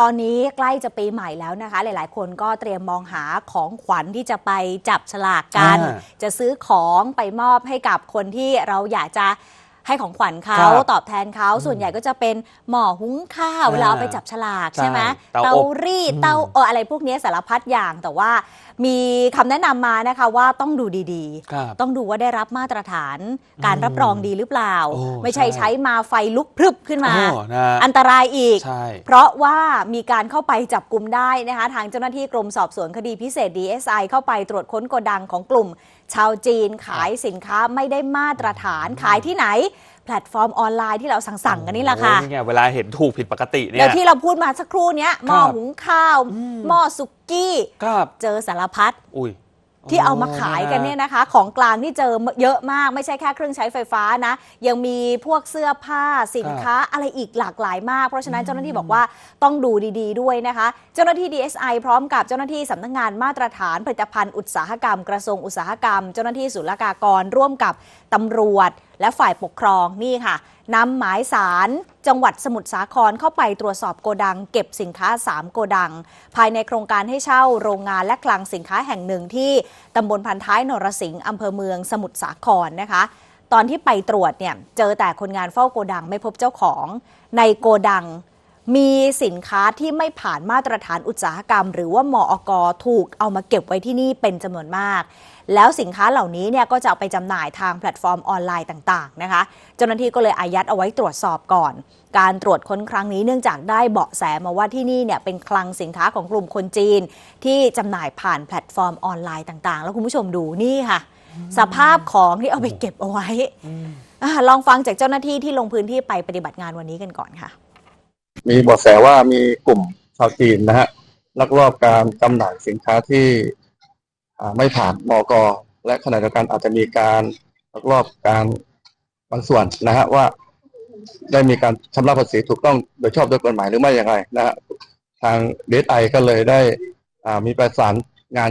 ตอนนี้ใกล้จะปีใหม่แล้วนะคะ หลาย ๆ คนก็เตรียมมองหาของขวัญที่จะไปจับฉลากกัน อ่า จะซื้อของไปมอบให้กับคนที่เราอยากจะ ให้ของขวัญเขาครับตอบแทนเขาส่วนใหญ่ก็จะเป็นหม้อหุงข้าวอ่าเวลาเอาไปจับฉลากใช่ใช่ไหมเตาอบเตารีดอืม เตาเอออะไรพวกนี้สารพัดอย่างแต่ว่ามีคำแนะนำมานะคะว่าต้องดูดีครับ ๆ ต้องดูว่าได้รับมาตรฐานการรับรองดีหรือเปล่า โอ้ไม่ใช่ใช่ ใช้มาไฟลุกพรึบขึ้นมา โอ้นะอันตรายอีก ใช่ เพราะว่ามีการเข้าไปจับกลุ่มได้นะคะ ทางเจ้าหน้าที่กรมสอบสวนคดีพิเศษ DSI เข้าไปตรวจค้นโกดังของกลุ่ม ชาวจีนขายสินค้าไม่ได้มาตรฐานขายที่ไหน แพลตฟอร์มออนไลน์ที่เราสั่งๆกันนี่แหละค่ะโอ้นี่ไงเวลาเห็นถูกผิดปกติเนี่เดี๋ยยวที่เราพูดมาสักครู่เนี้ยหม้อครับหุงข้าวอืมหม้อสุกี้ครับเจอสารพัดอุ้ย ที่เอามาขายกันเนี่ยนะคะ ของกลางที่เจอเยอะมากไม่ใช่แค่เครื่องใช้ไฟฟ้านะ ยังมีพวกเสื้อผ้าสินค้าอะไรอีกหลากหลายมาก เพราะฉะนั้นเจ้าหน้าที่บอกว่าต้องดูดี ๆ ด้วยนะคะ เจ้าหน้าที่ DSI พร้อมกับเจ้าหน้าที่สำนักงานมาตรฐานผลิตภัณฑ์อุตสาหกรรม กระทรวงอุตสาหกรรม เจ้าหน้าที่ศุลกากรร่วมกับตำรวจ และฝ่ายปกครองนี่ค่ะนำหมายสารจังหวัดสมุทรสาครเข้าไปตรวจสอบโกดัง เก็บสินค้า 3 โกดัง ภายในโครงการให้เช่าโรงงานและคลังสินค้าแห่งหนึ่งที่ตำบลพันท้ายนรสิงห์อำเภอเมืองสมุทรสาครนะคะตอนที่ไปตรวจเนี่ยเจอแต่คนงานเฝ้าโกดังไม่พบเจ้าของ ในโกดัง มีสินค้าที่ไม่ผ่านมาตรฐานอุตสาหกรรม หรือว่ามอกถูกเอามาเก็บไว้ที่นี่เป็นจำนวนมาก แล้วสินค้าเหล่านี้เนี่ยก็จะเอาไปจำหน่ายทางแพลตฟอร์มออนไลน์ต่าง ๆ นะคะ เจ้าหน้าที่ก็เลยอายัดเอาไว้ตรวจสอบก่อน การตรวจค้นครั้งนี้เนื่องจากได้เบาะแสมาว่าที่นี่เนี่ยเป็นคลังสินค้าของกลุ่มคนจีน ที่จำหน่ายผ่านแพลตฟอร์มออนไลน์ต่างๆ แล้วคุณผู้ชมดูนี่ค่ะ สภาพของที่เอาไปเก็บเอาไว้อะลองฟังจากเจ้าหน้าที่ที่ลงพื้นที่ไปปฏิบัติงานวันนี้กันก่อนค่ะ มีเบาะแสว่ามีกลุ่มชาวจีนนะฮะลักลอบการจำหน่ายสินค้าที่ไม่ผ่านมกและขณะเดียวกันอาจจะมีการลักลอบการบางส่วนนะฮะว่าได้มีการชำระภาษีถูกต้องโดยชอบด้วยกฎหมายหรือไม่อย่างไรนะฮะทางเดสไอก็เลยได้มีประสานงาน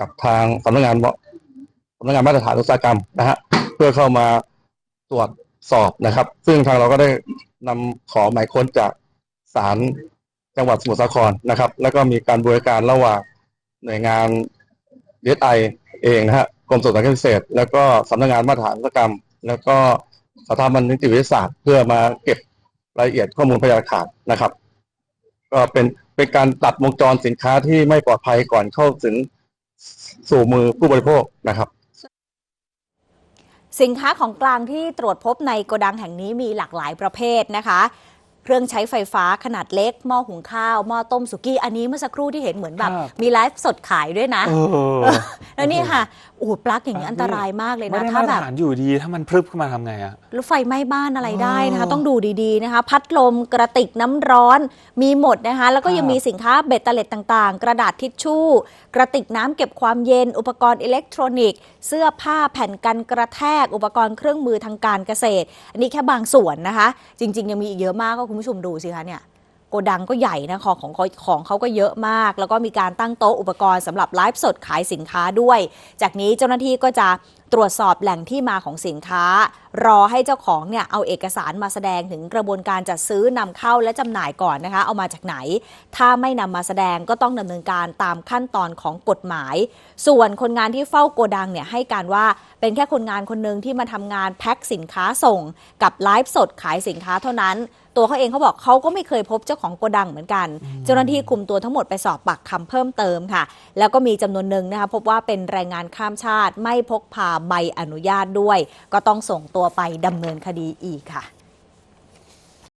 กับทางสำนักงานสำนักงานมาตรฐานอุตสาหกรรมนะฮะเพื่อเข้ามาตรวจสอบนะครับ ซึ่งทางเราก็ได้นำขอหมายค้นจาก ศาลจังหวัดสมุทรสาครนะครับ แล้วก็มีการบริการระหว่างหน่วยงานเดสไอเองนะฮะกรมสอบสวนคดีพิเศษ แล้วก็สำนักงานมาตรฐานกรรม แล้วก็สถาบันนิติวิทยาศาสตร์ เพื่อมาเก็บรายละเอียดข้อมูลพยานหลักฐานนะครับ ก็เป็นเป็นการตัดวงจรสินค้าที่ไม่ปลอดภัยก่อนเข้าถึงสู่มือผู้บริโภคนะครับสินค้าของกลางที่ตรวจพบในโกดังแห่งนี้มีหลากหลายประเภทนะคะ รื่องใช้ไฟฟ้าขนาดเล็ก หม้อหุงข้าว หม้อต้มสุกี้ อันนี้เมื่อสักครู่ที่เห็นเหมือนแบบครับมีไลฟ์สดขายด้วยนะเออแล้วนี่ค่ะโอ้โหปลั๊กอย่างนี้อันตรายมากเลยไม่นะได้ถ้ามาตแบรบฐานอยู่ดีถ้ามันพรึบขึ้นมาทำไงอะรถไฟไหม้บ้านอะไรได้นะคะอ๋อต้องดูดีๆนะคะ พัดลมกระติกน้ำร้อนมีหมดนะคะ แล้วก็ยังครับมีสินค้าเบ็ดเตล็ดต่างๆ กระดาษทิชชู่ กระติกน้ำเก็บความเย็น อุปกรณ์อิเล็กทรอนิกส์เสื้อผ้าแผ่นกันกระแทก อุปกรณ์เครื่องมือทางการเกษตร อันนี้แค่บางส่วนนะคะ จริง ๆ ยังมีอีกเยอะมากก็คุณผู้ชมดูสิคะเนี่ยโกดังก็ใหญ่นะของของของของเขาก็เยอะมาก แล้วก็มีการตั้งโต๊ะอุปกรณ์สำหรับไลฟ์สดขายสินค้าด้วย จากนี้เจ้าหน้าที่ก็จะ ตรวจสอบแหล่งที่มาของสินค้า รอให้เจ้าของเนี่ยเอาเอกสารมาแสดงถึงกระบวนการจัดซื้อนำเข้าและจำหน่ายก่อนนะคะ เอามาจากไหน ถ้าไม่นำมาแสดงก็ต้องดำเนินการตามขั้นตอนของกฎหมาย ส่วนคนงานที่เฝ้าโกดังเนี่ยให้การว่าเป็นแค่คนงานคนหนึ่งที่มาทำงานแพ็คสินค้าส่ง กับไลฟ์สดขายสินค้าเท่านั้นตัวเขาเองเขาบอกเขาก็ไม่เคยพบเจ้าของโกดังเหมือนกัน เจ้าหน้าที่คุมตัวทั้งหมดไปสอบปากคำเพิ่มเติมค่ะ แล้วก็มีจำนวนหนึ่งนะคะพบว่าเป็นแรงงานข้ามชาติไม่พกพาใบอนุญาตด้วย ก็ต้องส่งตัวไปดำเนินคดีอีกค่ะ